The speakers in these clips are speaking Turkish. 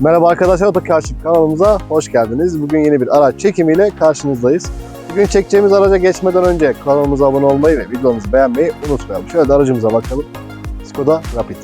Merhaba arkadaşlar Otokaşif kanalımıza hoş geldiniz. Bugün yeni bir araç çekimiyle karşınızdayız. Bugün çekeceğimiz araca geçmeden önce kanalımıza abone olmayı ve videomuzu beğenmeyi unutmayalım. Şöyle de aracımıza bakalım. Skoda Rapid.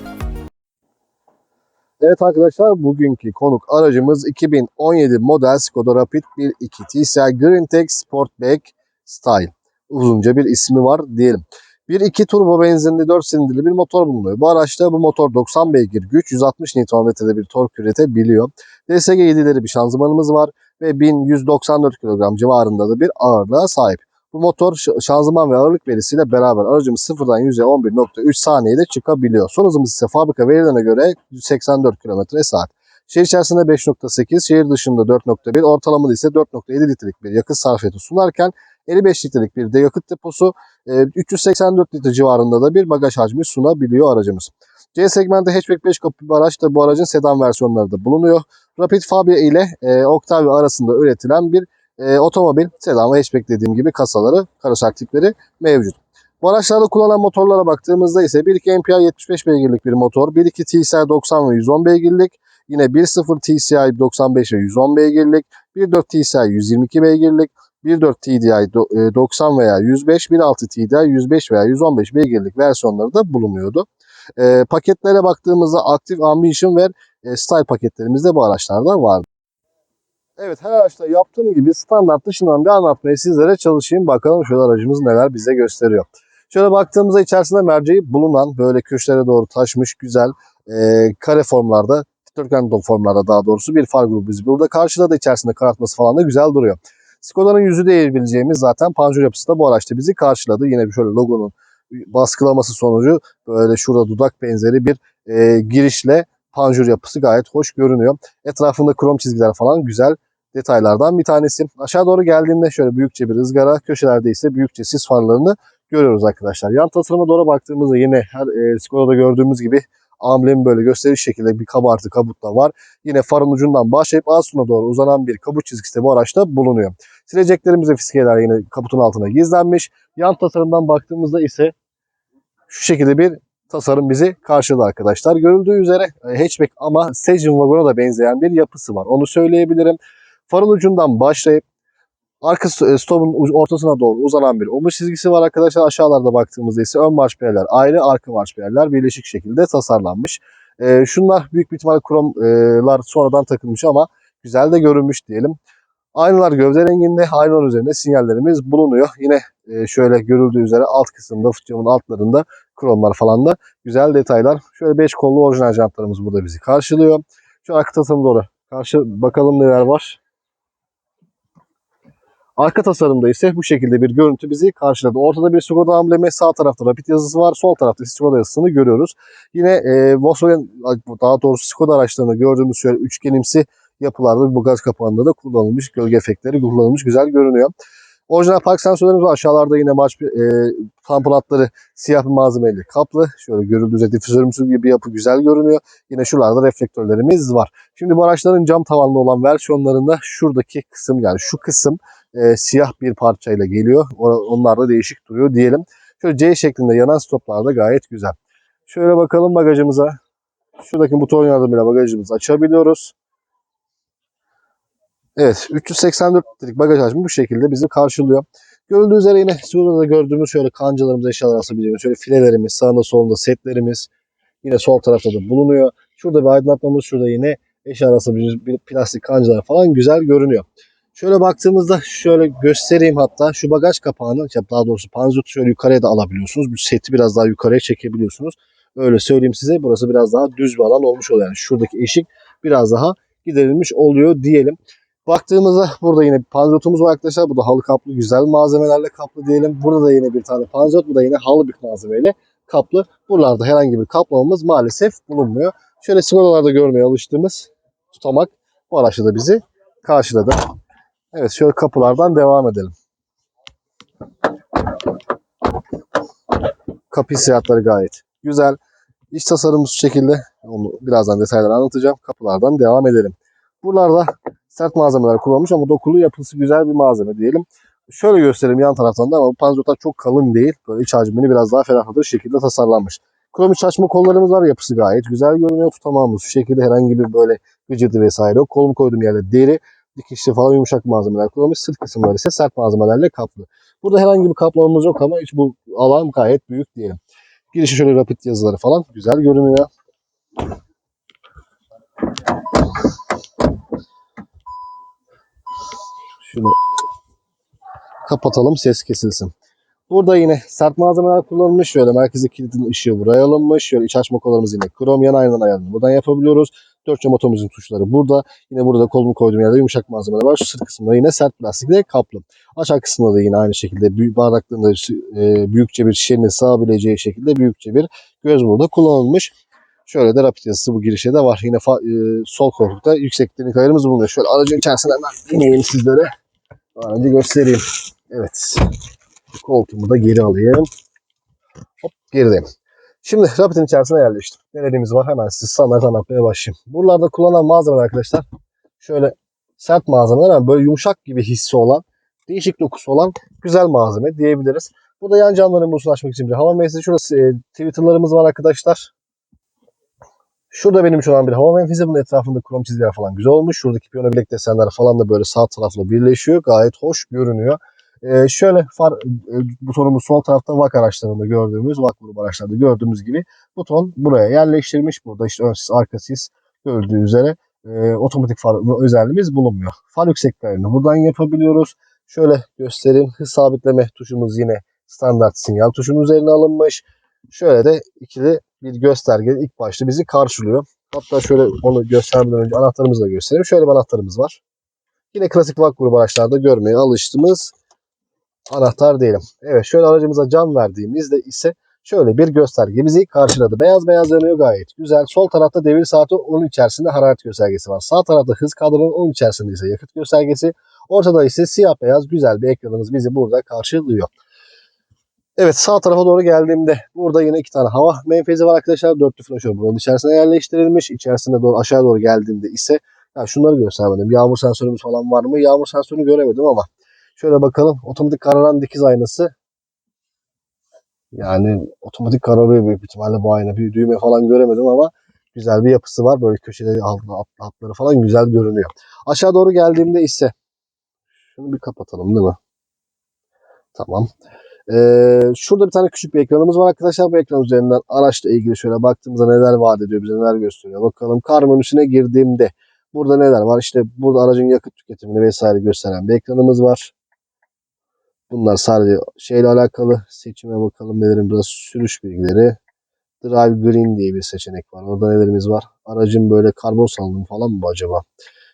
Evet arkadaşlar bugünkü konuk aracımız 2017 model Skoda Rapid 1.2 TSI Greentech Sportback Style. Uzunca bir ismi var diyelim. 1.2 turbo benzinli 4 silindirli bir motor bulunuyor. Bu araçta bu motor 90 beygir güç, 160 Nm'de bir tork üretebiliyor. DSG 7'leri bir şanzımanımız var ve 1194 kilogram civarında da bir ağırlığa sahip. Bu motor şanzıman ve ağırlık verisiyle beraber aracımız sıfırdan 100'e 11.3 saniyede çıkabiliyor. Son hızımız ise fabrika verilerine göre 184 km saat. Şehir içerisinde 5.8, şehir dışında 4.1, ortalamada ise 4.7 litrelik bir yakıt sarfiyatı sunarken 55 litrelik bir de yakıt deposu e, 384 litre civarında da bir bagaj hacmi sunabiliyor aracımız. C segmenti hatchback 5 kapı bir araç da bu aracın sedan versiyonları da bulunuyor. Rapid Fabia ile e, Octavia arasında üretilen bir e, otomobil. Sedan ve hatchback dediğim gibi kasaları, karoser mevcut. Bu araçlarda kullanılan motorlara baktığımızda ise 1.2 MPI 75 beygirlik bir motor, 1.2 TSI 90 ve 110 beygirlik, yine 1.0 TSI 95 ve 110 beygirlik, 1.4 TSI 122 beygirlik, 1.4 TDI do- e, 90 veya 105, 1.6 TDI 105 veya 115 beygirlik versiyonları da bulunuyordu. E, paketlere baktığımızda Active Ambition ve e, Style paketlerimiz de bu araçlarda vardı. Evet her araçta yaptığım gibi standart dışından bir anlatmaya sizlere çalışayım. Bakalım şöyle aracımız neler bize gösteriyor. Şöyle baktığımızda içerisinde merceği bulunan böyle köşelere doğru taşmış güzel e, kare formlarda dikdörtgen formlarda daha doğrusu bir far grubu biz burada. Karşıda da içerisinde karartması falan da güzel duruyor. Skoda'nın yüzü diyebileceğimiz zaten panjur yapısı da bu araçta bizi karşıladı. Yine şöyle logonun baskılaması sonucu böyle şurada dudak benzeri bir e, girişle panjur yapısı gayet hoş görünüyor. Etrafında krom çizgiler falan güzel detaylardan bir tanesi. Aşağı doğru geldiğimde şöyle büyükçe bir ızgara, köşelerde ise büyükçe sis farlarını görüyoruz arkadaşlar. Yan tasarıma doğru baktığımızda yine her e, Skoda'da gördüğümüz gibi amblemi böyle gösteriş şekilde bir kabartı kabutla var. Yine farın ucundan başlayıp alt sona doğru uzanan bir kabut çizgisi de bu araçta bulunuyor. Sileceklerimiz ve fiskeler yine kabutun altına gizlenmiş. Yan tasarımdan baktığımızda ise şu şekilde bir tasarım bizi karşıladı arkadaşlar. Görüldüğü üzere e, hatchback ama station vagona da benzeyen bir yapısı var. Onu söyleyebilirim. Farın ucundan başlayıp arka e, stopun ortasına doğru uzanan bir omuz çizgisi var arkadaşlar. Aşağılarda baktığımızda ise ön marş piyaller ayrı, arka marş piyaller birleşik şekilde tasarlanmış. E, şunlar büyük bir ihtimalle kromlar sonradan takılmış ama güzel de görünmüş diyelim. Aynalar gövde renginde, aynalar üzerinde sinyallerimiz bulunuyor. Yine e, şöyle görüldüğü üzere alt kısımda, camın altlarında kromlar falan da güzel detaylar. Şöyle 5 kollu orijinal jantlarımız burada bizi karşılıyor. Şu arka tasarıma doğru karşı bakalım neler var. Arka tasarımda ise bu şekilde bir görüntü bizi karşıladı. Ortada bir Skoda amblemi, sağ tarafta Rapid yazısı var, sol tarafta Skoda yazısını görüyoruz. Yine e, Volkswagen, daha doğrusu Skoda araçlarında gördüğümüz şöyle üçgenimsi yapılarda bir bagaj kapağında da kullanılmış, gölge efektleri kullanılmış, güzel görünüyor. Orijinal park sensörlerimiz var. Aşağılarda yine marş e, tampon hatları siyah bir malzemeyle kaplı. Şöyle görüldüğü üzere difüzörümüz gibi bir yapı güzel görünüyor. Yine şuralarda reflektörlerimiz var. Şimdi bu araçların cam tavanlı olan versiyonlarında şuradaki kısım yani şu kısım e, siyah bir parçayla geliyor. Onlar da değişik duruyor diyelim. Şöyle C şeklinde yanan stoplar da gayet güzel. Şöyle bakalım bagajımıza. Şuradaki buton yardımıyla bagajımızı açabiliyoruz. Evet 384 litrelik bagaj hacmi bu şekilde bizi karşılıyor. Görüldüğü üzere yine şurada gördüğümüz şöyle kancalarımız eşyalar asabileceğimiz şöyle filelerimiz sağında solunda setlerimiz yine sol tarafta da bulunuyor. Şurada bir aydınlatmamız şurada yine eşya asabileceğimiz bir plastik kancalar falan güzel görünüyor. Şöyle baktığımızda şöyle göstereyim hatta şu bagaj kapağını daha doğrusu panzotu şöyle yukarıya da alabiliyorsunuz. Bu seti biraz daha yukarıya çekebiliyorsunuz. Öyle söyleyeyim size burası biraz daha düz bir alan olmuş oluyor. Yani şuradaki eşik biraz daha giderilmiş oluyor diyelim. Baktığımızda burada yine bir panzotumuz var arkadaşlar. Bu da halı kaplı güzel malzemelerle kaplı diyelim. Burada da yine bir tane panzot. Bu da yine halı bir malzemeyle kaplı. Buralarda herhangi bir kaplamamız maalesef bulunmuyor. Şöyle sigaralarda görmeye alıştığımız tutamak bu araçta da bizi karşıladı. Evet şöyle kapılardan devam edelim. Kapı hissiyatları gayet güzel. İç tasarımı şu şekilde. Onu birazdan detayları anlatacağım. Kapılardan devam edelim. Buralarda sert malzemeler kullanmış ama dokulu yapısı güzel bir malzeme diyelim. Şöyle göstereyim yan taraftan da ama bu panzotlar çok kalın değil. Böyle iç hacmini biraz daha ferahlatır şekilde tasarlanmış. Krom iç açma kollarımız var. Yapısı gayet güzel görünüyor. Tutamağımız şu şekilde herhangi bir böyle gıcırtı vesaire yok. Kolumu koyduğum yerde deri, dikişli falan yumuşak malzemeler kullanılmış. Sırt kısımları ise sert malzemelerle kaplı. Burada herhangi bir kaplamamız yok ama hiç bu alan gayet büyük diyelim. Girişi şöyle rapid yazıları falan güzel görünüyor. Şunu kapatalım ses kesilsin. Burada yine sert malzemeler kullanılmış. Şöyle merkezi kilidin ışığı buraya alınmış. Şöyle iç açma kollarımız yine krom yan aynadan ayarını buradan yapabiliyoruz. Dört cam otomuzun tuşları burada. Yine burada kolumu koyduğum yerde yumuşak malzemeler var. Şu sırt kısmında yine sert plastikle kaplı. Aşağı kısmında da yine aynı şekilde büyük e, büyükçe bir şişenin sığabileceği şekilde büyükçe bir göz burada kullanılmış. Şöyle de rapid yazısı bu girişe de var. Yine e, sol koltukta yüksek teknik ayarımız bulunuyor. Şöyle aracın içerisine hemen ineyim sizlere. Aracı göstereyim. Evet. Koltuğumu da geri alayım. Hop gerideyim. Şimdi Rapid'in içerisine yerleştim. Nelerimiz var hemen size standart anlatmaya başlayayım. Buralarda kullanılan malzemeler arkadaşlar şöyle sert malzemeler ama böyle yumuşak gibi hissi olan, değişik dokusu olan güzel malzeme diyebiliriz. Burada yan camların bulsunu açmak için bir hava menfezi. Şurası e, Twitter'larımız var arkadaşlar. Şurada benim için olan bir hava menfezi. Bunun etrafında krom çizgiler falan güzel olmuş. Şuradaki piyano bilek desenler falan da böyle sağ tarafla birleşiyor. Gayet hoş görünüyor. Ee, şöyle far e, butonumuz sol tarafta VAK araçlarında gördüğümüz, VAK grubu araçlarında gördüğümüz gibi buton buraya yerleştirilmiş. Burada işte ön sis, arka sis gördüğü üzere e, otomatik far özelliğimiz bulunmuyor. Far yükseklerini buradan yapabiliyoruz. Şöyle göstereyim. Hız sabitleme tuşumuz yine standart sinyal tuşunun üzerine alınmış. Şöyle de ikili bir gösterge ilk başta bizi karşılıyor. Hatta şöyle onu göstermeden önce anahtarımızı da göstereyim. Şöyle bir anahtarımız var. Yine klasik VAK grubu araçlarda görmeye alıştığımız anahtar diyelim. Evet şöyle aracımıza cam verdiğimizde ise şöyle bir gösterge bizi karşıladı. Beyaz beyaz yanıyor gayet güzel. Sol tarafta devir saati onun içerisinde hararet göstergesi var. Sağ tarafta hız kadranın onun içerisinde ise yakıt göstergesi. Ortada ise siyah beyaz güzel bir ekranımız bizi burada karşılıyor. Evet sağ tarafa doğru geldiğimde burada yine iki tane hava menfezi var arkadaşlar. Dörtlü flaşör bunun içerisine yerleştirilmiş. İçerisine doğru aşağı doğru geldiğimde ise ya şunları göstermedim. Yağmur sensörümüz falan var mı? Yağmur sensörünü göremedim ama şöyle bakalım. Otomatik kararan dikiz aynası. Yani otomatik kararıyor büyük ihtimalle bu ayna. Bir düğme falan göremedim ama güzel bir yapısı var. Böyle köşeleri alt- hatları falan güzel görünüyor. Aşağı doğru geldiğimde ise şunu bir kapatalım değil mi? Tamam. Ee, şurada bir tane küçük bir ekranımız var arkadaşlar. Bu ekran üzerinden araçla ilgili şöyle baktığımızda neler vaat ediyor, bize neler gösteriyor. Bakalım kar menüsüne girdiğimde burada neler var? İşte burada aracın yakıt tüketimini vesaire gösteren bir ekranımız var. Bunlar sadece şeyle alakalı. Seçime bakalım nelerin burada sürüş bilgileri. Drive Green diye bir seçenek var. Orada nelerimiz var? Aracın böyle karbon salınımı falan mı acaba?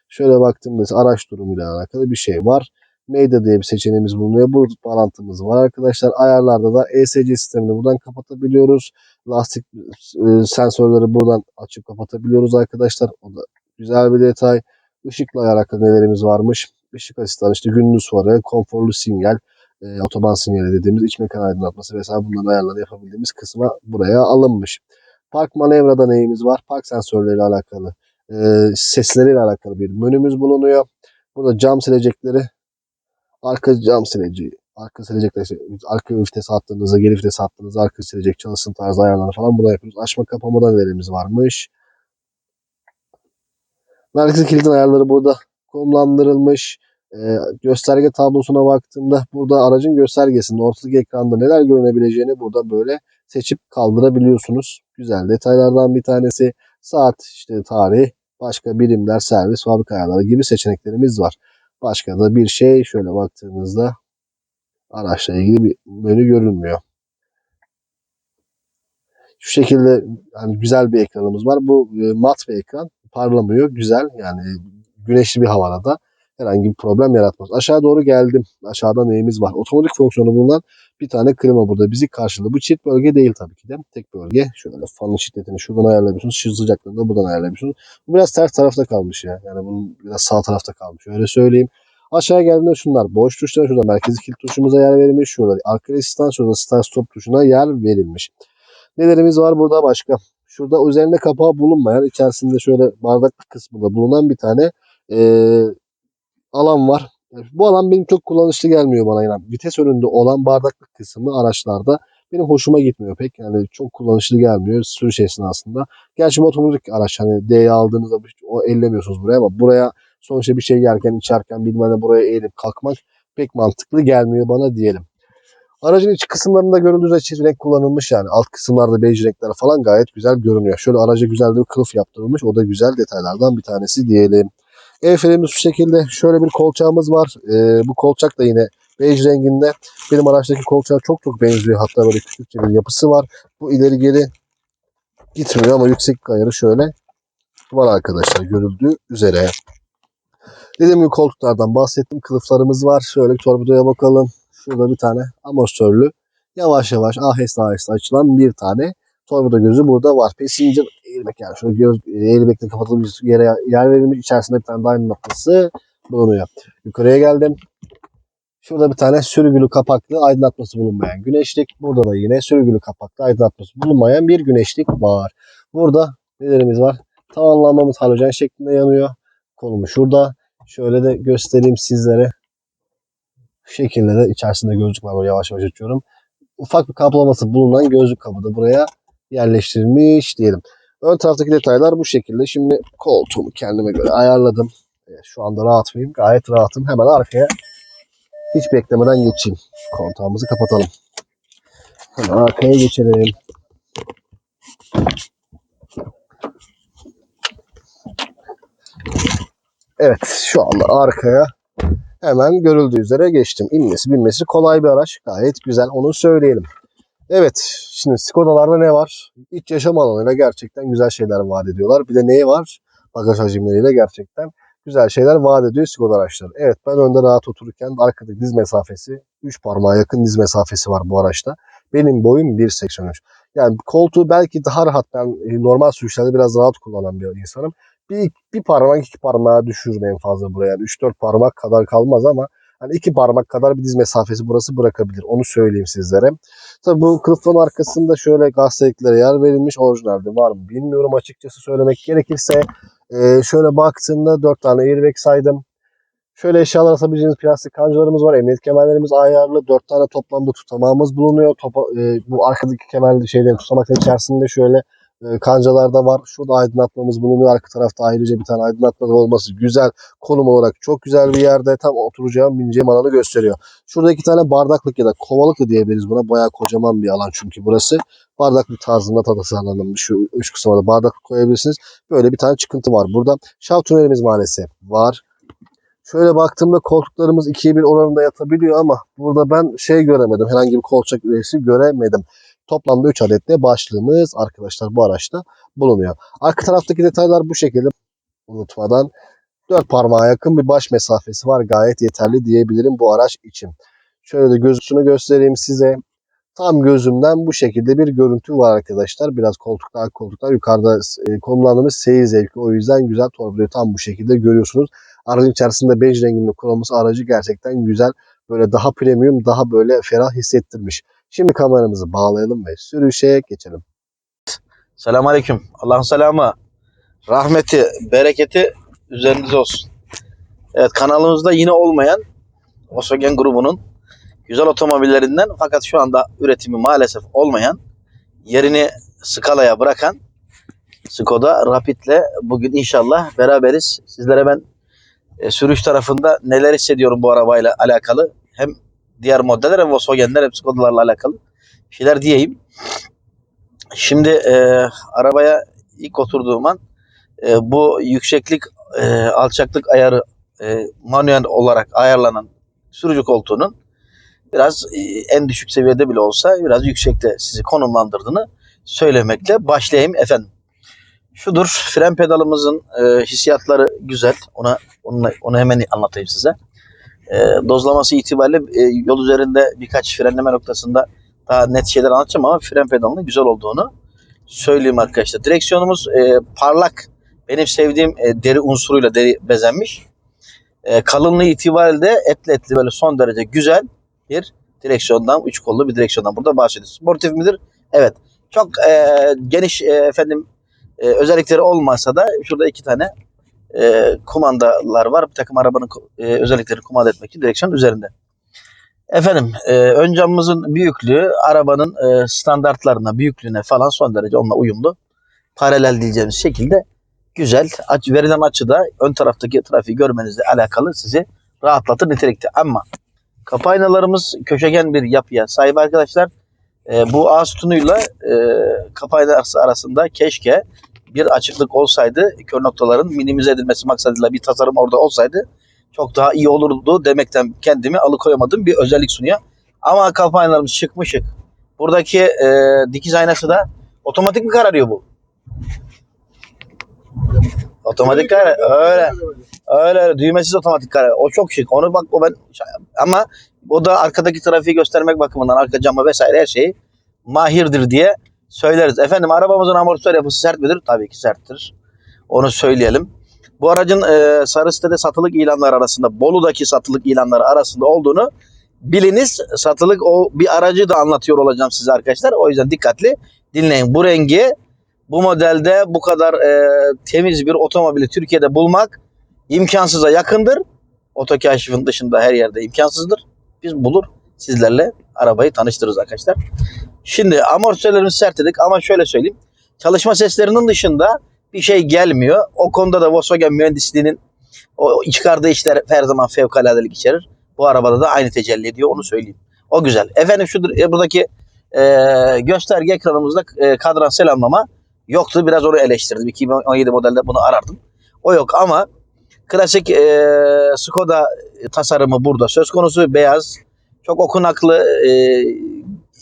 Şöyle baktığımda araç durumuyla alakalı bir şey var. Medya diye bir seçeneğimiz bulunuyor. Bluetooth bağlantımız var arkadaşlar. Ayarlarda da ESC sistemini buradan kapatabiliyoruz. Lastik e, sensörleri buradan açıp kapatabiliyoruz arkadaşlar. O da güzel bir detay. Işıkla alakalı nelerimiz varmış? Işık asistanı işte gündüz farı, konforlu sinyal, e, otoban sinyali dediğimiz iç mekan aydınlatması vesaire bunların ayarları yapabildiğimiz kısma buraya alınmış. Park manevrada neyimiz var? Park sensörleriyle alakalı, e, sesleriyle alakalı bir menümüz bulunuyor. Burada cam silecekleri arka cam sileceği, arka silecekler, işte arka vites attığınızda, geri vites attığınızda arka silecek çalışsın tarzı ayarları falan buna yapıyoruz. Açma kapama nelerimiz varmış. Merkezi kilidin ayarları burada konumlandırılmış. Ee, gösterge tablosuna baktığımda burada aracın göstergesinde ortalık ekranda neler görünebileceğini burada böyle seçip kaldırabiliyorsunuz. Güzel detaylardan bir tanesi. Saat, işte tarih, başka birimler, servis, fabrika ayarları gibi seçeneklerimiz var. Başka da bir şey şöyle baktığımızda araçla ilgili bir menü görünmüyor. Şu şekilde hani güzel bir ekranımız var. Bu e, mat bir ekran. Parlamıyor. Güzel. Yani güneşli bir havada da herhangi bir problem yaratmaz. Aşağı doğru geldim. Aşağıda neyimiz var? Otomatik fonksiyonu bulunan bir tane klima burada bizi karşıladı. Bu çift bölge değil tabii ki de. Tek bölge. Şöyle fanın şiddetini şuradan ayarlayabiliyorsunuz. Şu sıcaklığını da buradan ayarlayabiliyorsunuz. Bu biraz ters tarafta kalmış ya. Yani bunun biraz sağ tarafta kalmış. Öyle söyleyeyim. Aşağıya geldiğinde şunlar boş tuşlar. Şurada merkezi kilit tuşumuza yer verilmiş. Şurada arka asistan, şurada start stop tuşuna yer verilmiş. Nelerimiz var burada başka? Şurada üzerinde kapağı bulunmayan, içerisinde şöyle bardak kısmında bulunan bir tane eee, alan var. Bu alan benim çok kullanışlı gelmiyor bana. Yani vites önünde olan bardaklık kısmı araçlarda benim hoşuma gitmiyor pek. Yani çok kullanışlı gelmiyor sürüş esnasında. Gerçi otomatik araç hani D'ye aldığınızda o ellemiyorsunuz buraya ama buraya sonuçta bir şey yerken içerken bilmem ne buraya eğilip kalkmak pek mantıklı gelmiyor bana diyelim. Aracın iç kısımlarında görüldüğü çift renk kullanılmış yani. Alt kısımlarda bej renkler falan gayet güzel görünüyor. Şöyle araca güzel bir kılıf yaptırılmış. O da güzel detaylardan bir tanesi diyelim. El frenimiz şu şekilde. Şöyle bir kolçağımız var. Ee, bu kolçak da yine bej renginde. Benim araçtaki kolçağa çok çok benziyor. Hatta böyle küçükçe bir yapısı var. Bu ileri geri gitmiyor ama yüksek ayarı şöyle var arkadaşlar görüldüğü üzere. Dediğim gibi koltuklardan bahsettim. Kılıflarımız var. Şöyle bir torpidoya bakalım. Şurada bir tane amortisörlü. Yavaş yavaş aheste aheste açılan bir tane torpido gözü burada var. Passenger airbag yani şöyle göz airbag'le kapatılmış yere yer verilmiş. İçerisinde bir tane diamond noktası bulunuyor. Yukarıya geldim. Şurada bir tane sürgülü kapaklı aydınlatması bulunmayan güneşlik. Burada da yine sürgülü kapaklı aydınlatması bulunmayan bir güneşlik var. Burada nelerimiz var? Tavanlanmamız halojen şeklinde yanıyor. Konumu şurada. Şöyle de göstereyim sizlere. Şu şekilde de içerisinde gözlük var. Yavaş yavaş açıyorum. Ufak bir kaplaması bulunan gözlük kabı da buraya yerleştirilmiş diyelim. Ön taraftaki detaylar bu şekilde. Şimdi koltuğumu kendime göre ayarladım. Evet, şu anda rahat mıyım? Gayet rahatım. Hemen arkaya hiç beklemeden geçeyim. Kontağımızı kapatalım. Hemen arkaya geçelim. Evet şu anda arkaya hemen görüldüğü üzere geçtim. İnmesi binmesi kolay bir araç. Gayet güzel onu söyleyelim. Evet şimdi Skoda'larda ne var? İç yaşam alanıyla gerçekten güzel şeyler vaat ediyorlar. Bir de neyi var? Bagaj hacimleriyle gerçekten güzel şeyler vaat ediyor Skoda araçları. Evet ben önde rahat otururken arkadaki diz mesafesi 3 parmağa yakın diz mesafesi var bu araçta. Benim boyum 1.83. Yani koltuğu belki daha rahat ben e, normal sürüşlerde biraz rahat kullanan bir insanım. Bir, bir parmak iki parmağa düşürürüm en fazla buraya. Yani 3-4 parmak kadar kalmaz ama hani iki parmak kadar bir diz mesafesi burası bırakabilir. Onu söyleyeyim sizlere. Tabii bu kılıfın arkasında şöyle gazeteliklere yer verilmiş. Orijinalde var mı bilmiyorum açıkçası söylemek gerekirse. Ee, şöyle baktığımda 4 tane airbag saydım. Şöyle eşyalar asabileceğiniz plastik kancalarımız var. Emniyet kemerlerimiz ayarlı. 4 tane toplamda tutamağımız bulunuyor. Topa, e, bu arkadaki kemer şeylerin tutamakların içerisinde şöyle e, kancalar da var. Şurada aydınlatmamız bulunuyor. Arka tarafta ayrıca bir tane aydınlatma olması güzel. Konum olarak çok güzel bir yerde. Tam oturacağım, bineceğim alanı gösteriyor. Şurada iki tane bardaklık ya da kovalık da diyebiliriz buna. Bayağı kocaman bir alan çünkü burası. Bardaklık tarzında tasarlanmış. Şu üç kısma da bardaklık koyabilirsiniz. Böyle bir tane çıkıntı var. Burada şaft tünelimiz maalesef var. Şöyle baktığımda koltuklarımız 2'ye 1 oranında yatabiliyor ama burada ben şey göremedim. Herhangi bir kolçak üyesi göremedim. Toplamda 3 adet de başlığımız arkadaşlar bu araçta bulunuyor. Arka taraftaki detaylar bu şekilde unutmadan 4 parmağa yakın bir baş mesafesi var. Gayet yeterli diyebilirim bu araç için. Şöyle de gözüsünü göstereyim size. Tam gözümden bu şekilde bir görüntü var arkadaşlar. Biraz koltuklar koltuklar yukarıda e, konumlandığımız seyir zevki. O yüzden güzel torpidoyu tam bu şekilde görüyorsunuz. Aracın içerisinde bej renginde kullanılması aracı gerçekten güzel. Böyle daha premium, daha böyle ferah hissettirmiş. Şimdi kameramızı bağlayalım ve sürüşe geçelim. Selamun Aleyküm. Allah'ın selamı, rahmeti, bereketi üzerinize olsun. Evet kanalımızda yine olmayan Volkswagen grubunun güzel otomobillerinden fakat şu anda üretimi maalesef olmayan yerini Scala'ya bırakan Skoda Rapid'le bugün inşallah beraberiz. Sizlere ben e, sürüş tarafında neler hissediyorum bu arabayla alakalı hem diğer modeller hem Volkswagen'ler hem Skoda'larla alakalı şeyler diyeyim. Şimdi e, arabaya ilk oturduğum an e, bu yükseklik e, alçaklık ayarı e, manuel olarak ayarlanan sürücü koltuğunun biraz e, en düşük seviyede bile olsa biraz yüksekte sizi konumlandırdığını söylemekle başlayayım efendim. Şudur fren pedalımızın e, hissiyatları güzel. Ona onu, onu hemen anlatayım size. E, dozlaması itibariyle e, yol üzerinde birkaç frenleme noktasında daha net şeyler anlatacağım ama fren pedalının güzel olduğunu söyleyeyim arkadaşlar. Direksiyonumuz e, parlak. Benim sevdiğim e, deri unsuruyla deri bezenmiş. E, kalınlığı itibariyle etli etli böyle son derece güzel bir direksiyondan, üç kollu bir direksiyondan burada bahsediyoruz. Sportif midir? Evet. Çok e, geniş e, efendim e, özellikleri olmasa da şurada iki tane e, kumandalar var. Bir takım arabanın e, özelliklerini kumanda etmek için direksiyon üzerinde. Efendim e, ön camımızın büyüklüğü arabanın e, standartlarına, büyüklüğüne falan son derece onunla uyumlu. Paralel diyeceğimiz şekilde güzel. Aç, verilen açıda ön taraftaki trafiği görmenizle alakalı sizi rahatlatır nitelikte. Ama kapı aynalarımız köşegen bir yapıya sahip arkadaşlar. E, bu ağ sütunuyla e, kapı aynası arasında keşke bir açıklık olsaydı kör noktaların minimize edilmesi maksadıyla bir tasarım orada olsaydı çok daha iyi olurdu demekten kendimi alıkoyamadım bir özellik sunuyor. Ama kapı aynalarımız şık. Buradaki e, dikiz aynası da otomatik mi kararıyor bu? Otomatik karar öyle. Öyle öyle düğmesiz otomatik karar. O çok şık. Onu bak o ben ama o da arkadaki trafiği göstermek bakımından arka camı vesaire her şeyi mahirdir diye söyleriz. Efendim arabamızın amortisör yapısı sert midir? Tabii ki serttir. Onu söyleyelim. Bu aracın e, sarı sitede satılık ilanlar arasında, Bolu'daki satılık ilanları arasında olduğunu biliniz. Satılık o bir aracı da anlatıyor olacağım size arkadaşlar. O yüzden dikkatli dinleyin. Bu rengi bu modelde bu kadar e, temiz bir otomobili Türkiye'de bulmak imkansıza yakındır. Otokaşifin dışında her yerde imkansızdır. Biz bulur sizlerle arabayı tanıştırırız arkadaşlar. Şimdi amortisörlerimiz sert dedik ama şöyle söyleyeyim. Çalışma seslerinin dışında bir şey gelmiyor. O konuda da Volkswagen mühendisliğinin o çıkardığı işler her zaman fevkaladelik içerir. Bu arabada da aynı tecelli ediyor onu söyleyeyim. O güzel. Efendim şudur e, buradaki e, gösterge ekranımızda e, kadran selamlama yoktu. Biraz onu eleştirdim. 2017 modelde bunu arardım. O yok ama klasik e, Skoda tasarımı burada söz konusu. Beyaz. Çok okunaklı e,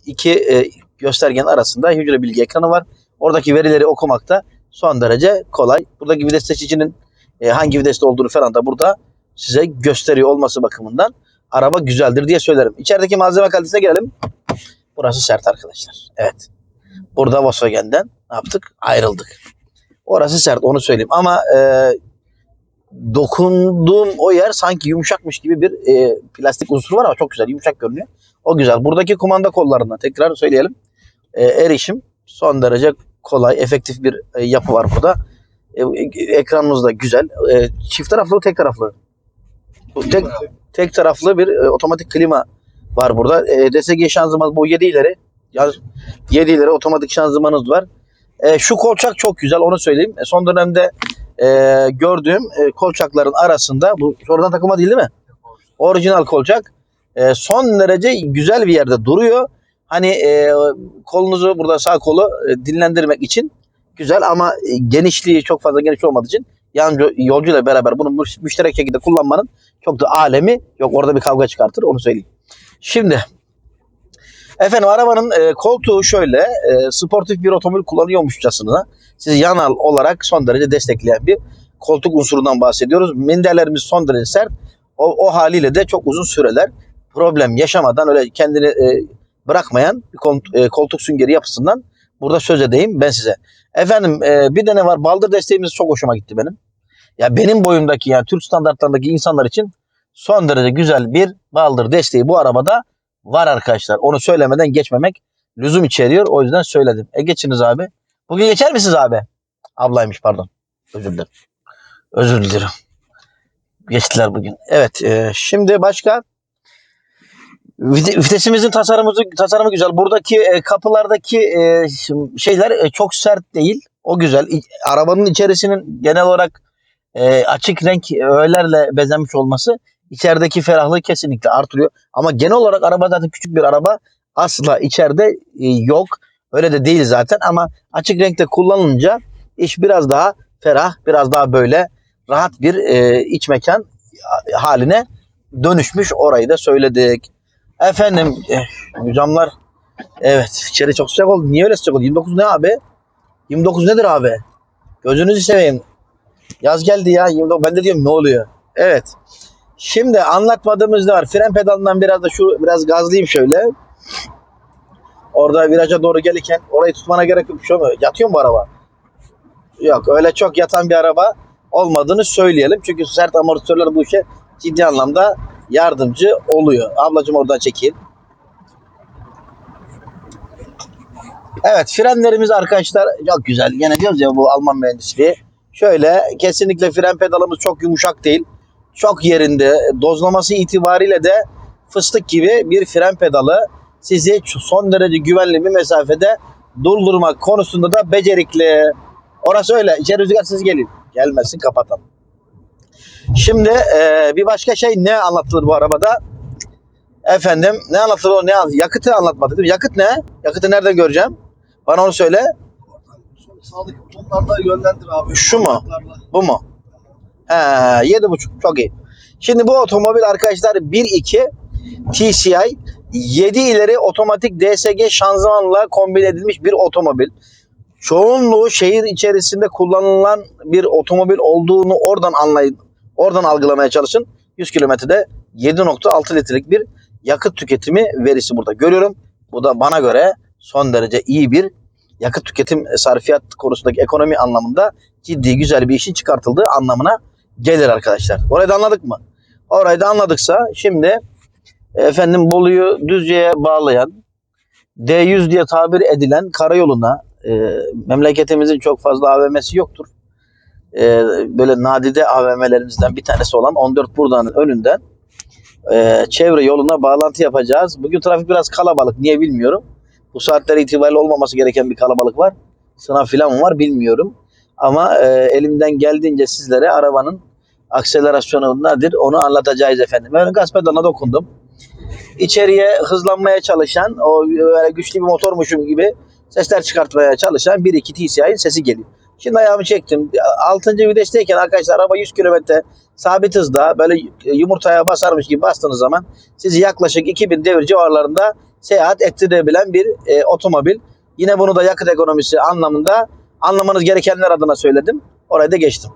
iki e, göstergenin arasında hücre bilgi ekranı var. Oradaki verileri okumakta son derece kolay. Buradaki vites seçicinin e, hangi viteste olduğunu falan da burada size gösteriyor olması bakımından araba güzeldir diye söylerim. İçerideki malzeme kalitesine gelelim. Burası sert arkadaşlar. Evet. Burada Volkswagen'den ne yaptık? Ayrıldık. Orası sert onu söyleyeyim. Ama e, dokunduğum o yer sanki yumuşakmış gibi bir e, plastik unsur var ama çok güzel yumuşak görünüyor. O güzel. Buradaki kumanda kollarına tekrar söyleyelim. E, erişim son derece kolay, efektif bir e, yapı var burada. E, ekranımız da güzel. E, çift taraflı tek taraflı? Tek, tek taraflı bir e, otomatik klima var burada. E, DSG şanzıman bu 7 ileri. Ya 7 ileri otomatik şanzımanımız var. E, şu kolçak çok güzel onu söyleyeyim. E, son dönemde e, gördüğüm e, kolçakların arasında bu sonradan takılma değil değil mi? Orijinal kolçak. E, son derece güzel bir yerde duruyor. Hani e, kolunuzu burada sağ kolu e, dinlendirmek için güzel ama e, genişliği çok fazla geniş olmadığı için yan yolcuyla beraber bunu müş- müşterek şekilde kullanmanın çok da alemi yok. Orada bir kavga çıkartır onu söyleyeyim. Şimdi efendim arabanın e, koltuğu şöyle e, sportif bir otomobil kullanıyormuşçasına sizi yanal olarak son derece destekleyen bir koltuk unsurundan bahsediyoruz. Minderlerimiz son derece sert. O, o haliyle de çok uzun süreler problem yaşamadan öyle kendini e, bırakmayan bir kol- e, koltuk süngeri yapısından burada söz edeyim ben size. Efendim e, bir de ne var? Baldır desteğimiz çok hoşuma gitti benim. Ya benim boyumdaki yani Türk standartlarındaki insanlar için son derece güzel bir baldır desteği bu arabada var arkadaşlar. Onu söylemeden geçmemek lüzum içeriyor. O yüzden söyledim. E geçiniz abi. Bugün geçer misiniz abi? Ablaymış pardon. Özür dilerim. Özür dilerim. Geçtiler bugün. Evet. e, şimdi başka Vite- Vitesimizin tasarımı, tasarımı güzel. Buradaki e, kapılardaki e, şeyler e, çok sert değil. O güzel. Arabanın içerisinin genel olarak e, açık renk öğelerle bezenmiş olması içerideki ferahlığı kesinlikle artırıyor. Ama genel olarak araba zaten küçük bir araba. Asla içeride e, yok. Öyle de değil zaten ama açık renkte kullanılınca iş biraz daha ferah, biraz daha böyle rahat bir e, iç mekan haline dönüşmüş. Orayı da söyledik. Efendim eh, camlar evet içeri çok sıcak oldu. Niye öyle sıcak oldu? 29 ne abi? 29 nedir abi? Gözünüzü seveyim. Yaz geldi ya. 29, ben de diyorum ne oluyor? Evet. Şimdi anlatmadığımız ne var? Fren pedalından biraz da şu biraz gazlayayım şöyle. Orada viraja doğru gelirken orayı tutmana gerek yok. Şu mu? Yatıyor mu araba? Yok öyle çok yatan bir araba olmadığını söyleyelim. Çünkü sert amortisörler bu işe ciddi anlamda yardımcı oluyor. Ablacığım oradan çekil. Evet frenlerimiz arkadaşlar çok güzel. Yine diyoruz ya bu Alman mühendisliği. Şöyle kesinlikle fren pedalımız çok yumuşak değil. Çok yerinde. Dozlaması itibariyle de fıstık gibi bir fren pedalı sizi son derece güvenli bir mesafede durdurmak konusunda da becerikli. Orası öyle. İçeri rüzgar sesi gelin. Gelmesin kapatalım. Şimdi e, bir başka şey ne anlatılır bu arabada? Efendim ne anlatılır o ne anlatılır? Yakıtı anlatmadı değil mi? Yakıt ne? Yakıtı nereden göreceğim? Bana onu söyle. Sağdaki butonlarda yönlendir abi. Şu mu? Bu mu? He, yedi buçuk çok iyi. Şimdi bu otomobil arkadaşlar 1.2 TCI 7 ileri otomatik DSG şanzımanla kombin edilmiş bir otomobil. Çoğunluğu şehir içerisinde kullanılan bir otomobil olduğunu oradan anlayın. Oradan algılamaya çalışın. 100 kilometrede 7.6 litrelik bir yakıt tüketimi verisi burada görüyorum. Bu da bana göre son derece iyi bir yakıt tüketim e, sarfiyat konusundaki ekonomi anlamında ciddi güzel bir işin çıkartıldığı anlamına gelir arkadaşlar. Orayı da anladık mı? Orayı da anladıksa şimdi efendim Bolu'yu Düzce'ye bağlayan D100 diye tabir edilen karayoluna e, memleketimizin çok fazla AVM'si yoktur. E, böyle nadide AVM'lerimizden bir tanesi olan 14 buradan önünden e, çevre yoluna bağlantı yapacağız. Bugün trafik biraz kalabalık. Niye bilmiyorum. Bu saatler itibariyle olmaması gereken bir kalabalık var. Sınav falan var bilmiyorum. Ama e, elimden geldiğince sizlere arabanın akselerasyonu nedir onu anlatacağız efendim. Ben pedalına dokundum. İçeriye hızlanmaya çalışan o böyle güçlü bir motormuşum gibi sesler çıkartmaya çalışan 1-2 TCI'nin sesi geliyor. Şimdi ayağımı çektim. 6. vitesteyken arkadaşlar araba 100 km sabit hızda böyle yumurtaya basarmış gibi bastığınız zaman sizi yaklaşık 2000 devir civarlarında seyahat ettirebilen bir e, otomobil. Yine bunu da yakıt ekonomisi anlamında anlamanız gerekenler adına söyledim. Oraya da geçtim.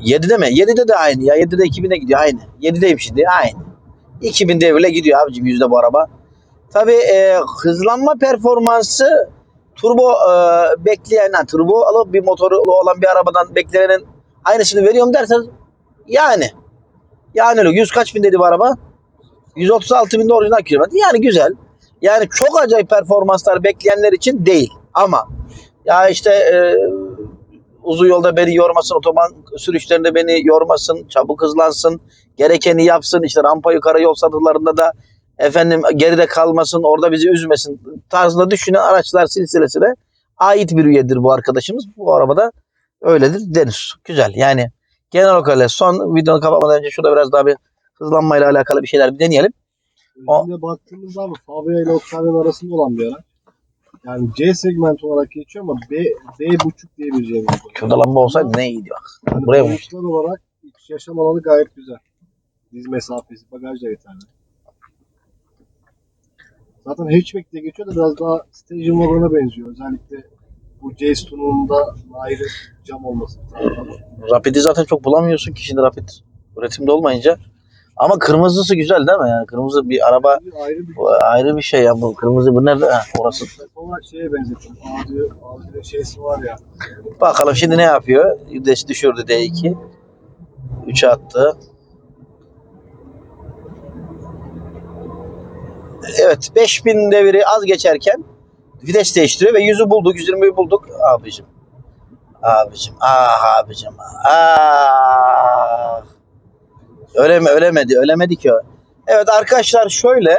7'de mi? 7'de de aynı ya. 7'de 2000'e gidiyor aynı. 7'deyim şimdi aynı. 2000 devirle gidiyor abicim yüzde bu araba. Tabii e, hızlanma performansı turbo e, bekleyen, yani turbo alıp bir motoru olan bir arabadan beklenenin aynısını veriyorum derseniz yani. Yani öyle 100 kaç bin dedi bu araba? 136 bin de orijinal kilometre. Yani güzel. Yani çok acayip performanslar bekleyenler için değil. Ama ya işte e, uzun yolda beni yormasın, otoban sürüşlerinde beni yormasın, çabuk hızlansın, gerekeni yapsın, işte rampa yukarı yol satılarında da efendim geride kalmasın, orada bizi üzmesin tarzında düşünen araçlar silsilesine ait bir üyedir bu arkadaşımız. Bu arabada öyledir denir. Güzel yani genel olarak. Son videonu kapatmadan önce şurada biraz daha bir hızlanmayla alakalı bir şeyler bir deneyelim. O- Şimdi baktığımız abi Fabia ile Octavian arasında olan bir araç. Yani C segment olarak geçiyor ama B, B buçuk araç. Şurada lamba olsaydı ne iyiydi bak. Yani Buraya boyutlar olarak iç yaşam alanı gayet güzel. Diz mesafesi, bagaj da yeterli. Zaten hatchback diye geçiyor da biraz daha station wagon'a benziyor. Özellikle bu C sunumunda ayrı cam olması. Rapid'i zaten çok bulamıyorsun ki şimdi Rapid üretimde olmayınca. Ama kırmızısı güzel değil mi? Yani kırmızı bir araba Ayrı bir ayrı bir şey ya bu kırmızı bu nerede? Ha, orası. olarak şeye benzettim. Audi, Audi'de şeysi var ya. Bakalım şimdi ne yapıyor? Vites düşürdü D2. 3'e attı. Evet 5000 deviri az geçerken vites değiştiriyor ve 100'ü bulduk 120'yi bulduk abicim. Abicim ah abicim ah. Öleme, ölemedi ölemedi ki o. Evet arkadaşlar şöyle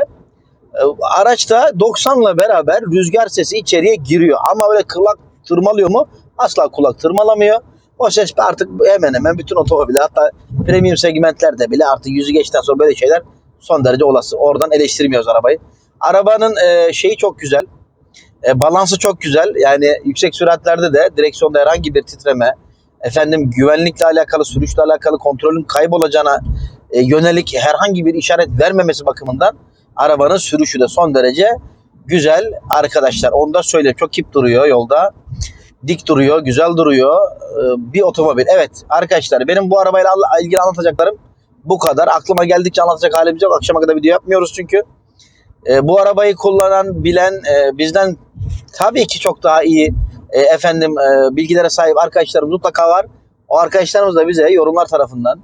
e, araçta 90 ile beraber rüzgar sesi içeriye giriyor ama böyle kulak tırmalıyor mu? Asla kulak tırmalamıyor. O ses artık hemen hemen bütün otomobili hatta premium segmentlerde bile artık yüzü geçtikten sonra böyle şeyler son derece olası. Oradan eleştirmiyoruz arabayı. Arabanın e, şeyi çok güzel. E, balansı çok güzel. Yani yüksek süratlerde de direksiyonda herhangi bir titreme, efendim güvenlikle alakalı, sürüşle alakalı kontrolün kaybolacağına e, yönelik herhangi bir işaret vermemesi bakımından arabanın sürüşü de son derece güzel arkadaşlar. Onu da söyleyeyim. Çok kip duruyor yolda. Dik duruyor, güzel duruyor. Ee, bir otomobil. Evet arkadaşlar benim bu arabayla ilgili anlatacaklarım bu kadar. Aklıma geldikçe anlatacak halimiz yok. Akşama kadar video yapmıyoruz çünkü. Ee, bu arabayı kullanan, bilen e, bizden tabii ki çok daha iyi e, efendim e, bilgilere sahip arkadaşlarımız mutlaka var. O arkadaşlarımız da bize yorumlar tarafından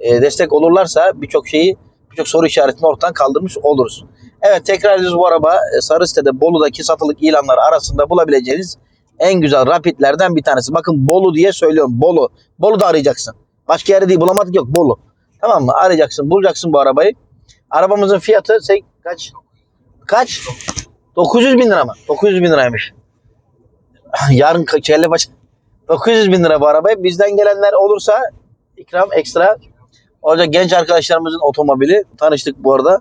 e, destek olurlarsa birçok şeyi birçok soru işaretini ortadan kaldırmış oluruz. Evet tekrar ediyoruz bu araba e, Sarı sitede Bolu'daki satılık ilanlar arasında bulabileceğiniz en güzel rapidlerden bir tanesi. Bakın Bolu diye söylüyorum. Bolu. Bolu'da arayacaksın. Başka yerde değil bulamadık yok Bolu. Tamam mı? Arayacaksın, bulacaksın bu arabayı. Arabamızın fiyatı şey, kaç? Kaç? 900 bin lira mı? 900 bin liraymış. Yarın kelle baş 900 bin lira bu arabaya. Bizden gelenler olursa ikram ekstra. Orada genç arkadaşlarımızın otomobili. Tanıştık bu arada.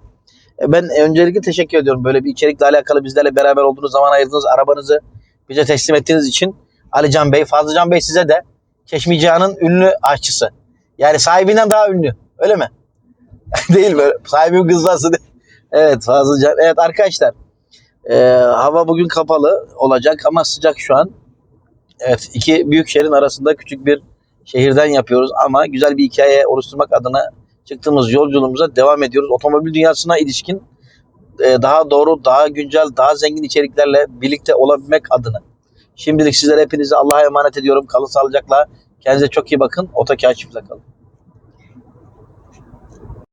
E, Ben öncelikle teşekkür ediyorum. Böyle bir içerikle alakalı bizlerle beraber olduğunuz zaman ayırdığınız arabanızı bize teslim ettiğiniz için. Ali Can Bey, Fazlı Can Bey size de Çeşmicihan'ın ünlü aşçısı. Yani sahibinden daha ünlü. Öyle mi? değil böyle. Sahibim kızması değil. Evet Fazlı Can. Evet arkadaşlar. E, hava bugün kapalı olacak ama sıcak şu an. Evet iki büyük şehrin arasında küçük bir şehirden yapıyoruz ama güzel bir hikaye oluşturmak adına çıktığımız yolculuğumuza devam ediyoruz. Otomobil dünyasına ilişkin e, daha doğru, daha güncel, daha zengin içeriklerle birlikte olabilmek adına. Şimdilik sizlere hepinizi Allah'a emanet ediyorum. Kalın sağlıcakla. Kendinize çok iyi bakın. Otokâr çiftle kalın.